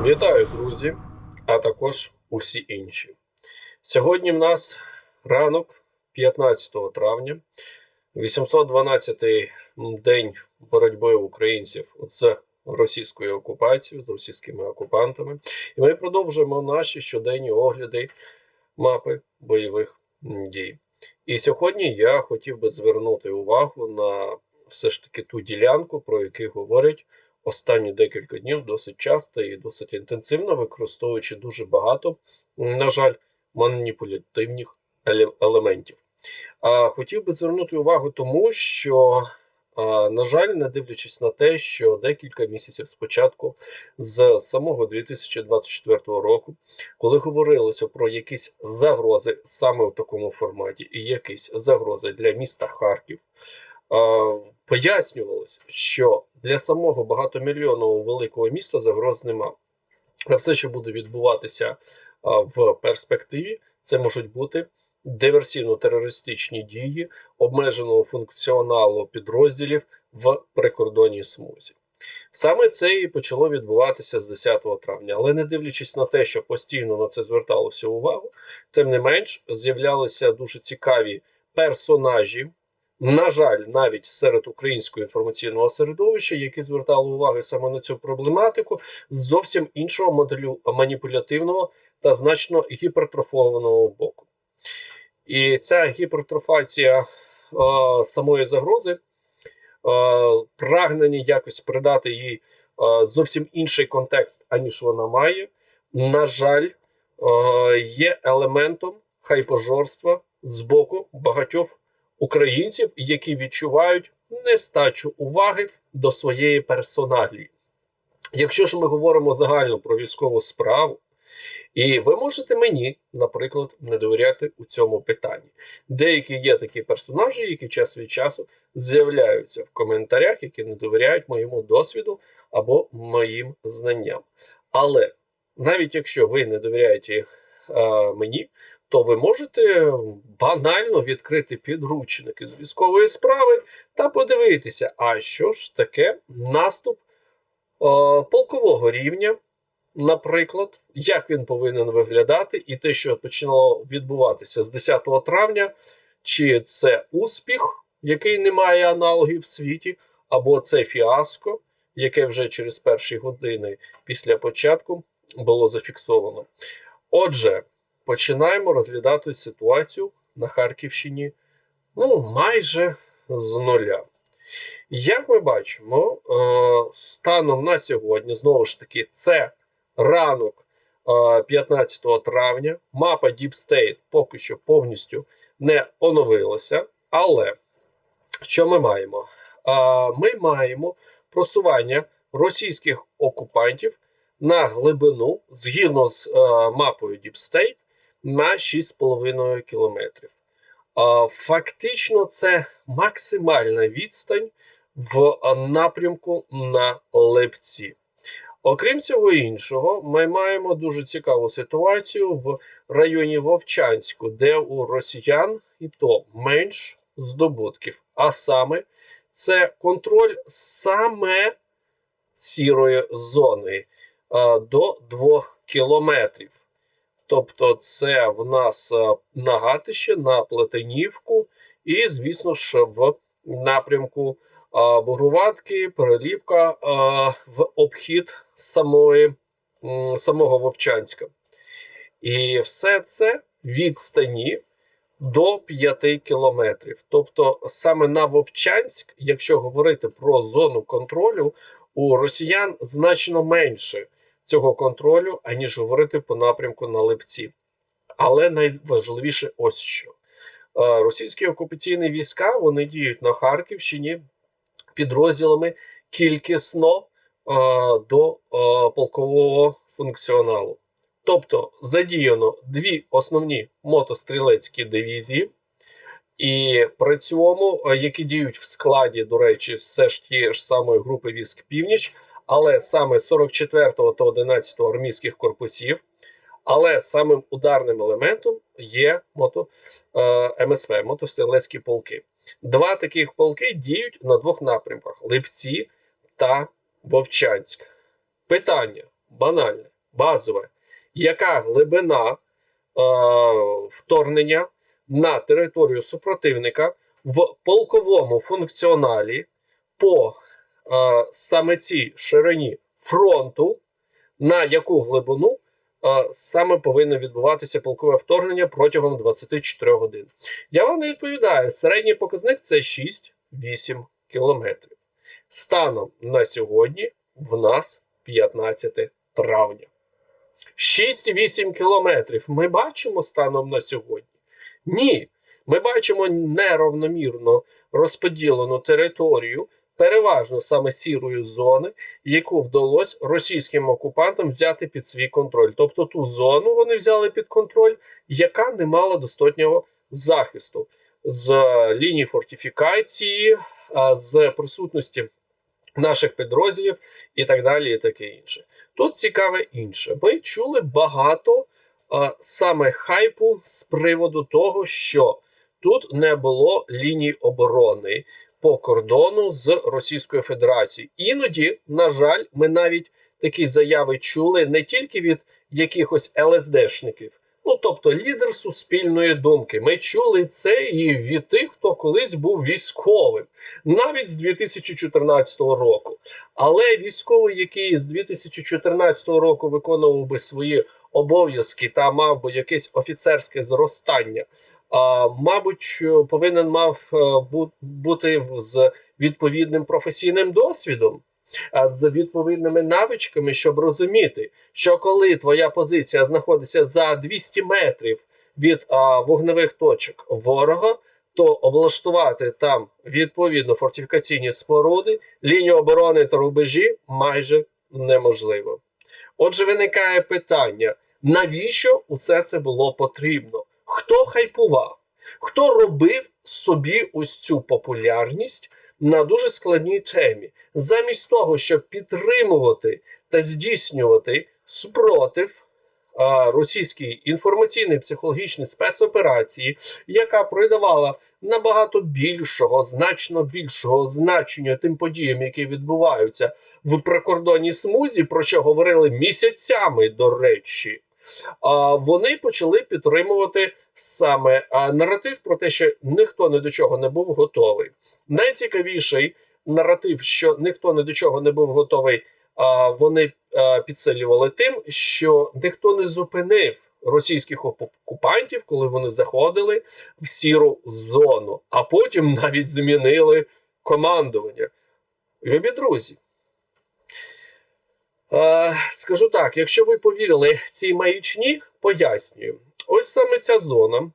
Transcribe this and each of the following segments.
Вітаю, друзі, а також усі інші. Сьогодні в нас ранок 15 травня, 812-й день боротьби українців з російською окупацією, з російськими окупантами. І ми продовжуємо наші щоденні огляди мапи бойових дій. І сьогодні я хотів би звернути увагу на все ж таки ту ділянку, про яку говорять останні декілька днів досить часто і досить інтенсивно, використовуючи дуже багато, на жаль, маніпулятивних елементів. А хотів би звернути увагу тому, що, на жаль, не дивлячись на те, що декілька місяців спочатку, з самого 2024 року, коли говорилося про якісь загрози саме в такому форматі, і якісь загрози для міста Харків, пояснювалось, що для самого багатомільйонного великого міста загроз нема. А все, що буде відбуватися в перспективі, це можуть бути диверсійно-терористичні дії обмеженого функціоналу підрозділів в прикордонній смузі. Саме це і почало відбуватися з 10 травня, але не дивлячись на те, що постійно на це зверталося увагу, тим не менш з'являлися дуже цікаві персонажі, на жаль, навіть серед українського інформаційного середовища, які звертали увагу саме на цю проблематику зовсім іншого моделю маніпулятивного та значно гіпертрофованого боку. І ця гіпертрофація е, самої загрози, е, прагнення якось придати їй е, зовсім інший контекст, аніж вона має, на жаль, е, є елементом хайпожорства з боку багатьох українців, які відчувають нестачу уваги до своєї персоналії. Якщо ж ми говоримо загально про військову справу, і ви можете мені, наприклад, не довіряти у цьому питанні. Деякі є такі персонажі, які час від часу з'являються в коментарях, які не довіряють моєму досвіду або моїм знанням. Але навіть якщо ви не довіряєте е, мені, то ви можете банально відкрити підручники з військової справи та подивитися, а що ж таке наступ е, полкового рівня, наприклад, як він повинен виглядати, і те, що починало відбуватися з 10 травня, чи це успіх, який не має аналогів в світі, або це фіаско, яке вже через перші години після початку було зафіксовано. Отже, починаємо розглядати ситуацію на Харківщині ну, майже з нуля. Як ми бачимо, е, станом на сьогодні, знову ж таки, це ранок е, 15 травня. Мапа Deep State поки що повністю не оновилася. Але що ми маємо? Е, Ми маємо просування російських окупантів на глибину згідно з е, мапою Deep State на 6,5 кілометрів. Фактично, це максимальна відстань в напрямку на Лепці. Окрім цього іншого, ми маємо дуже цікаву ситуацію в районі Вовчанську, де у росіян і то менш здобутків. А саме, це контроль саме сірої зони до 2 кілометрів. Тобто, це в нас е, на Гатище, на Плетенівку, і, звісно ж, в напрямку е, Бугруватки, Переліпка е, в обхід самої, самого Вовчанська. І все це відстані до 5 кілометрів. Тобто, саме на Вовчанськ, якщо говорити про зону контролю, у росіян значно менше цього контролю, аніж говорити по напрямку на Липці. Але найважливіше ось що. Е, Російські окупаційні війська вони діють на Харківщині підрозділами кількісно е, до е, полкового функціоналу. Тобто задіяно дві основні мотострілецькі дивізії, і при цьому, які діють в складі, до речі, все ж тієї ж самої групи військ Північ, але саме 44-го та 11-го армійських корпусів. Але самим ударним елементом є мото, е, МСВ, мотострілецькі полки. Два таких полки діють на двох напрямках: Липці та Вовчанськ. Питання: банальне, базове. Яка глибина е, вторгнення на територію супротивника в полковому функціоналі по саме цій ширині фронту, на яку глибину е, саме повинно відбуватися полкове вторгнення протягом 24 годин? Я вам не відповідаю. Середній показник це 6-8 кілометрів. Станом на сьогодні в нас 15 травня. 6-8 кілометрів ми бачимо станом на сьогодні? Ні. Ми бачимо неравномірно розподілену територію, переважно саме сірої зони, яку вдалося російським окупантам взяти під свій контроль. Тобто ту зону вони взяли під контроль, яка не мала достатнього захисту з лінії фортифікації, з присутності наших підрозділів і так далі, і таке інше. Тут цікаве інше. Ми чули багато а, саме хайпу з приводу того, що тут не було ліній оборони по кордону з Російською Федерацією. Іноді, на жаль, ми навіть такі заяви чули не тільки від якихось ЛСДшників. Ну, тобто лідер суспільної думки. Ми чули це і від тих, хто колись був військовим, навіть з 2014 року. Але військовий, який з 2014 року виконував би свої обов'язки та мав би якесь офіцерське зростання, мабуть, повинен мав е, бути з відповідним професійним досвідом. З відповідними навичками, щоб розуміти, що коли твоя позиція знаходиться за 200 метрів від вогневих точок ворога, то облаштувати там відповідно фортифікаційні споруди, лінію оборони та рубежі майже неможливо. Отже, виникає питання: навіщо усе це було потрібно? Хто хайпував? Хто робив собі ось цю популярність на дуже складній темі, замість того, щоб підтримувати та здійснювати спротив російській інформаційній психологічній спецоперації, яка придавала набагато більшого, значно більшого значення тим подіям, які відбуваються в прикордонній смузі, про що говорили місяцями, до речі. Вони почали підтримувати саме наратив про те, що ніхто ні до чого не був готовий. Найцікавіший наратив, що ніхто ні до чого не був готовий, вони підсилювали тим, що ніхто не зупинив російських окупантів, коли вони заходили в сіру зону, а потім навіть змінили командування. Любі друзі. Е, скажу так: якщо ви повірили цій маячні, пояснюю, ось саме ця зона,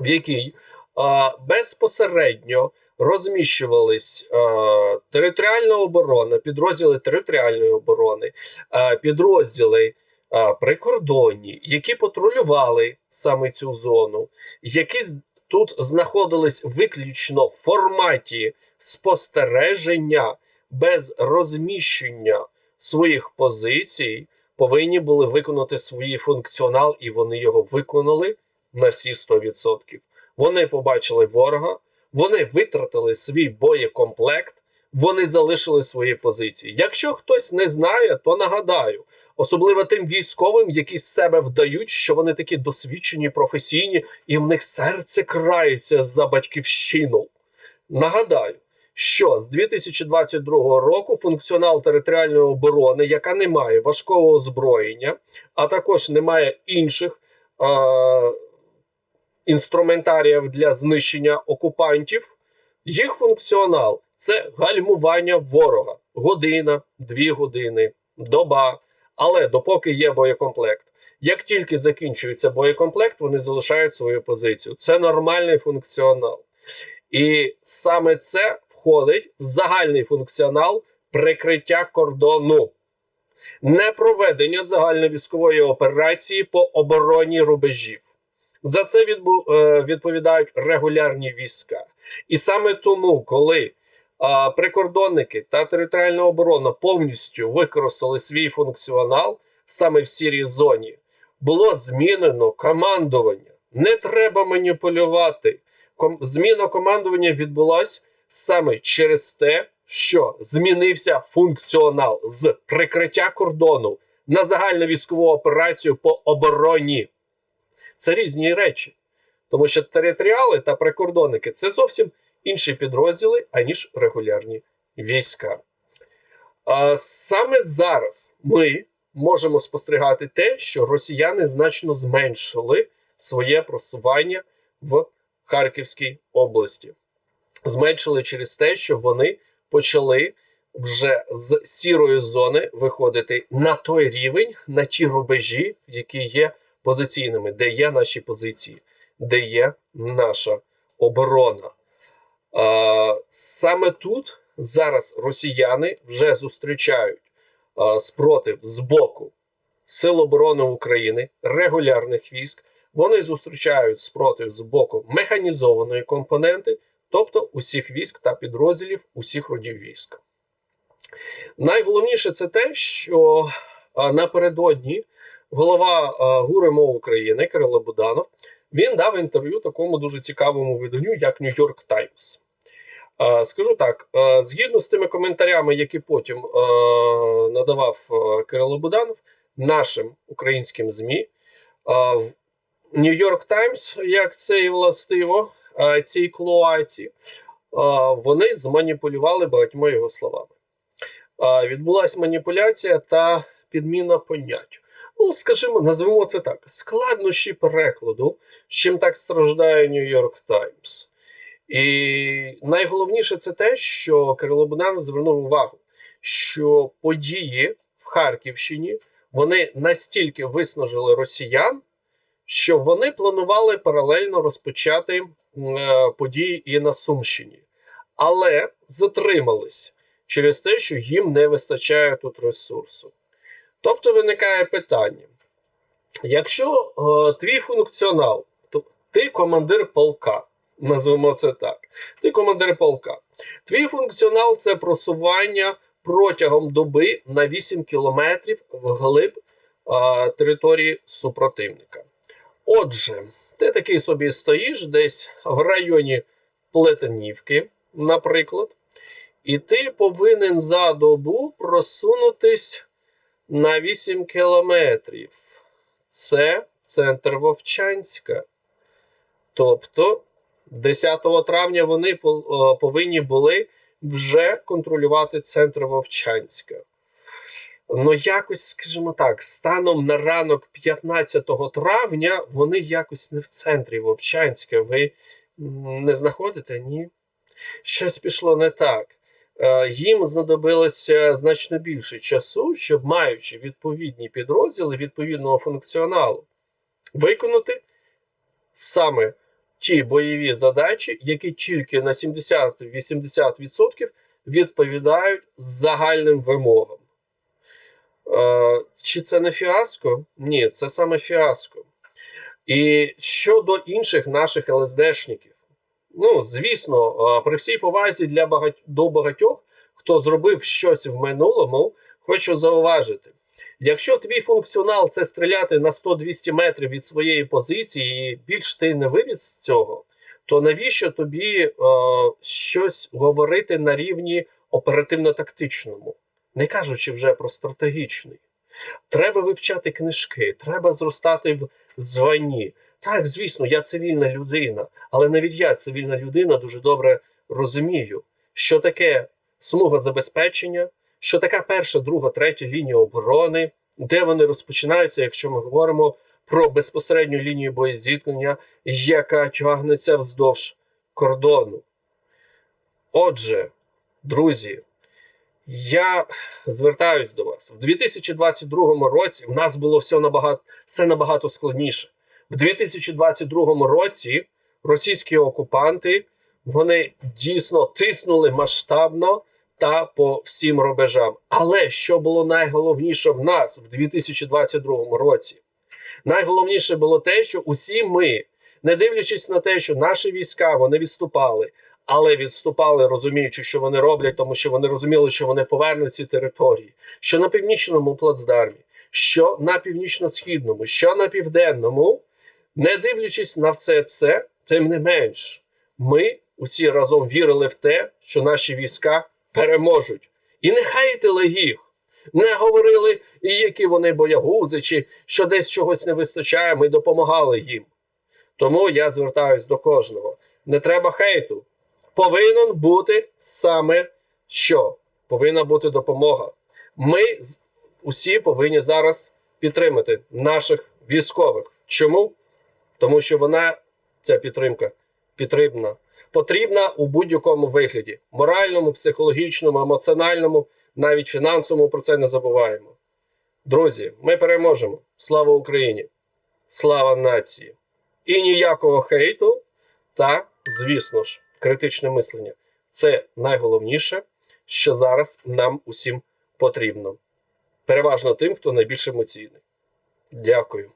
в якій е, безпосередньо розміщувались е, територіальна оборона, підрозділи територіальної оборони, е, підрозділи е, прикордонні, які патрулювали саме цю зону, які тут знаходились виключно в форматі спостереження без розміщення своїх позицій, повинні були виконати свій функціонал, і вони його виконали на всі 100%. Вони побачили ворога, вони витратили свій боєкомплект, вони залишили свої позиції. Якщо хтось не знає, то нагадаю, особливо тим військовим, які з себе вдають, що вони такі досвідчені, професійні, і в них серце крається за батьківщину. Нагадаю, що з 2022 року функціонал територіальної оборони, яка не має важкого озброєння, а також не має інших е- інструментаріїв для знищення окупантів, їх функціонал це гальмування ворога. Година, дві години, доба. Але допоки є боєкомплект. Як тільки закінчується боєкомплект, вони залишають свою позицію. Це нормальний функціонал. І саме це входить в загальний функціонал прикриття кордону, не проведення загальновійськової операції по обороні рубежів. За це е, відповідають регулярні війська. І саме тому, коли а, прикордонники та територіальна оборона повністю використали свій функціонал саме в сірій зоні, було змінено командування. Не треба маніпулювати. Зміна командування відбулась саме через те, що змінився функціонал з прикриття кордону на загальну військову операцію по обороні. Це різні речі. Тому що територіали та прикордонники це зовсім інші підрозділи, аніж регулярні війська. А саме зараз ми можемо спостерігати те, що росіяни значно зменшили своє просування в Харківській області. Зменшили через те, що вони почали вже з сірої зони виходити на той рівень, на ті рубежі, які є позиційними, де є наші позиції, де є наша оборона. Саме тут зараз росіяни вже зустрічають спротив з боку Сил оборони України, регулярних військ. Вони зустрічають спротив з боку механізованої компоненти, тобто усіх військ та підрозділів усіх родів військ. Найголовніше це те, що напередодні голова а, ГУР МО України Кирило Буданов він дав інтерв'ю такому дуже цікавому виданню, як New York Times. Скажу так: згідно з тими коментарями, які потім надавав Кирило Буданов нашим українським ЗМІ, York Times, як це і властиво, цій клоаці, вони зманіпулювали багатьма його словами. Відбулася маніпуляція та підміна понять. Ну, скажімо, назвемо це так: складнощі перекладу, з чим так страждає York Times. І найголовніше це те, що Кирило Буданов звернув увагу, що події в Харківщині вони настільки виснажили росіян, що вони планували паралельно розпочати е, події і на Сумщині, але затримались через те, що їм не вистачає тут ресурсу. Тобто виникає питання: якщо е, твій функціонал, то ти командир полка, назвемо це так, ти командир полка, твій функціонал це просування протягом доби на 8 кілометрів вглиб е, території супротивника. Отже, ти такий собі стоїш десь в районі Плетенівки, наприклад, і ти повинен за добу просунутись на 8 кілометрів. Це центр Вовчанська. Тобто 10 травня вони е, повинні були вже контролювати центр Вовчанська. Ну, якось, скажімо так, станом на ранок 15 травня вони якось не в центрі Вовчанська. Ви не знаходите? Ні. Щось пішло не так. Е, Їм знадобилося значно більше часу, щоб, маючи відповідні підрозділи відповідного функціоналу, виконати саме ті бойові задачі, які тільки на 70-80% відповідають загальним вимогам. Чи це не фіаско? Ні, це саме фіаско. І щодо інших наших ЛСДшників, ну, звісно, при всій повазі для багать... до багатьох, хто зробив щось в минулому, хочу зауважити: якщо твій функціонал це стріляти на 100-200 метрів від своєї позиції, і більш ти не вивіз з цього, то навіщо тобі е, щось говорити на рівні оперативно-тактичному, не кажучи вже про стратегічний? Треба вивчати книжки, треба зростати в званні. Так, звісно, я цивільна людина, але навіть я, цивільна людина, дуже добре розумію, що таке смуга забезпечення, що така перша, друга, третя лінія оборони, де вони розпочинаються, якщо ми говоримо про безпосередню лінію боєзіткнення, яка тягнеться вздовж кордону. Отже, друзі, я звертаюсь до вас в 2022 році. В нас було все набагато все набагато складніше. В 2022 році російські окупанти вони дійсно тиснули масштабно та по всім рубежам. Але що було найголовніше в нас в 2022 році? Найголовніше було те, що усі ми, не дивлячись на те, що наші війська вони відступали, але відступали, розуміючи, що вони роблять, тому що вони розуміли, що вони повернуть ці території, що на північному плацдармі, що на північно-східному, що на південному, не дивлячись на все це, тим не менш, ми усі разом вірили в те, що наші війська переможуть. І нехай телегів. не говорили, які вони боягузи, чи що десь чогось не вистачає, ми допомагали їм. Тому я звертаюсь до кожного. Не треба хейту. Повинен бути саме що? Повинна бути допомога. Ми усі повинні зараз підтримати наших військових. Чому? Тому що вона, ця підтримка, потрібна. Потрібна у будь-якому вигляді: моральному, психологічному, емоціональному, навіть фінансовому про це не забуваємо. Друзі, ми переможемо. Слава Україні! Слава нації! І ніякого хейту та, звісно ж, критичне мислення. Це найголовніше, що зараз нам усім потрібно. Переважно тим, хто найбільш емоційний. Дякую.